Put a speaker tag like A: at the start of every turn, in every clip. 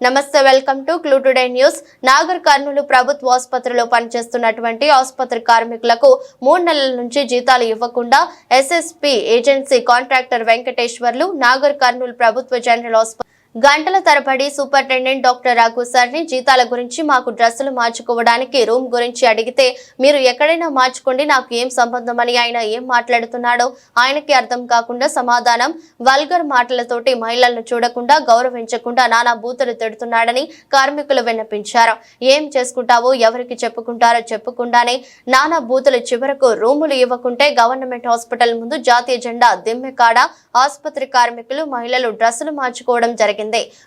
A: నమస్తే welcome to clue today news. Nagar Kurnool ప్రభుత్వ ఆసుపత్రిలో పనిచేస్తున్నటువంటి ఆసుపత్రి కార్మికులకు మూడు నెలల నుంచి జీతాలు ఇవ్వకుండా SSP agency contractor Venkateswarlu Nagar Kurnool ప్రభుత్వ జనరల్ ఆసుపత్రి గంటల తరబడి సూపరింటెండెంట్ డాక్టర్ రఘు సార్ని జీతాల గురించి మాకు డ్రెస్సులు మార్చుకోవడానికి రూమ్ గురించి అడిగితే మీరు ఎక్కడైనా మార్చుకోండి నాకు ఏం సంబంధం అని ఆయన ఏం మాట్లాడుతున్నాడో ఆయనకి అర్థం కాకుండా సమాధానం వల్గర్ మాటలతోటి మహిళలను చూడకుండా గౌరవించకుండా నానా బూతులు తిడుతున్నాడని కార్మికులు విన్నపించారు. ఏం చేసుకుంటావో ఎవరికి చెప్పుకుంటారో చెప్పకుండానే నానా బూతులు చివరకు రూములు ఇవ్వకుంటే గవర్నమెంట్ హాస్పిటల్ ముందు జాతీయ జెండా దిమ్మె కాడ ఆసుపత్రి కార్మికులు మహిళలు డ్రెస్సులు మార్చుకోవడం జరిగింది.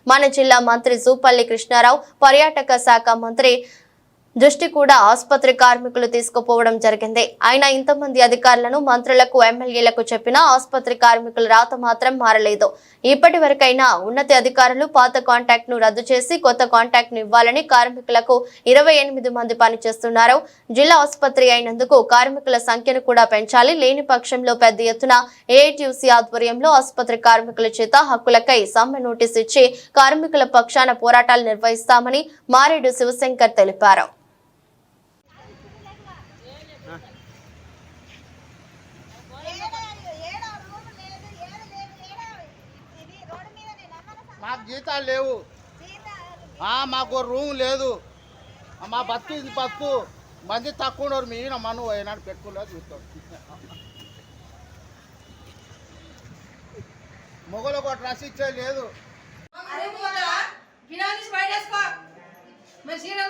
A: మన జిల్లా మంత్రి జూపల్లి కృష్ణారావు పర్యాటక శాఖ మంత్రి దృష్టి కూడా ఆసుపత్రి కార్మికులు తీసుకుపోవడం జరిగింది. అయినా ఇంతమంది అధికారులను మంత్రులకు ఎమ్మెల్యేలకు చెప్పినా ఆసుపత్రి కార్మికుల రాత మాత్రం మారలేదు. ఇప్పటి వరకైనా ఉన్నత అధికారులు పాత కాంటాక్ట్ను రద్దు చేసి కొత్త కాంటాక్ట్ను ఇవ్వాలని కార్మికులకు ఇరవై ఎనిమిది మంది పనిచేస్తున్నారు జిల్లా ఆసుపత్రి అయినందుకు కార్మికుల సంఖ్యను కూడా పెంచాలి. లేని పక్షంలో పెద్ద ఎత్తున ఏఐటీయూసీ ఆధ్వర్యంలో ఆసుపత్రి కార్మికుల చేత హక్కులకై సమ్మె నోటీస్ ఇచ్చి కార్మికుల పక్షాన పోరాటాలు నిర్వహిస్తామని మారేడు శివశంకర్ తెలిపారు.
B: మాకు జీతాలు లేవు. ఆ, మాకు రూమ్ లేదు. మా బతు ఇది బతు మంది తక్కువ ఉన్నారు. మీ మను ఏనాడు పెట్టుకోలేదు చూస్తాం. మొగలు ఒక డ్రెస్ ఇచ్చే లేదు.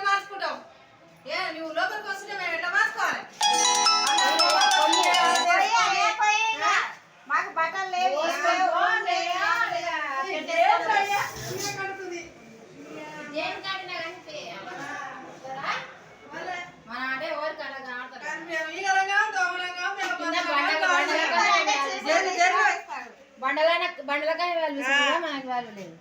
C: మార్చుకుంటాం. ఏ నువ్వు లోపలికి వస్తుంటే మేము ఎట్లా బండలైన వాల్యూ ఇస్తుందా? మనకి వాల్యూ లేదు.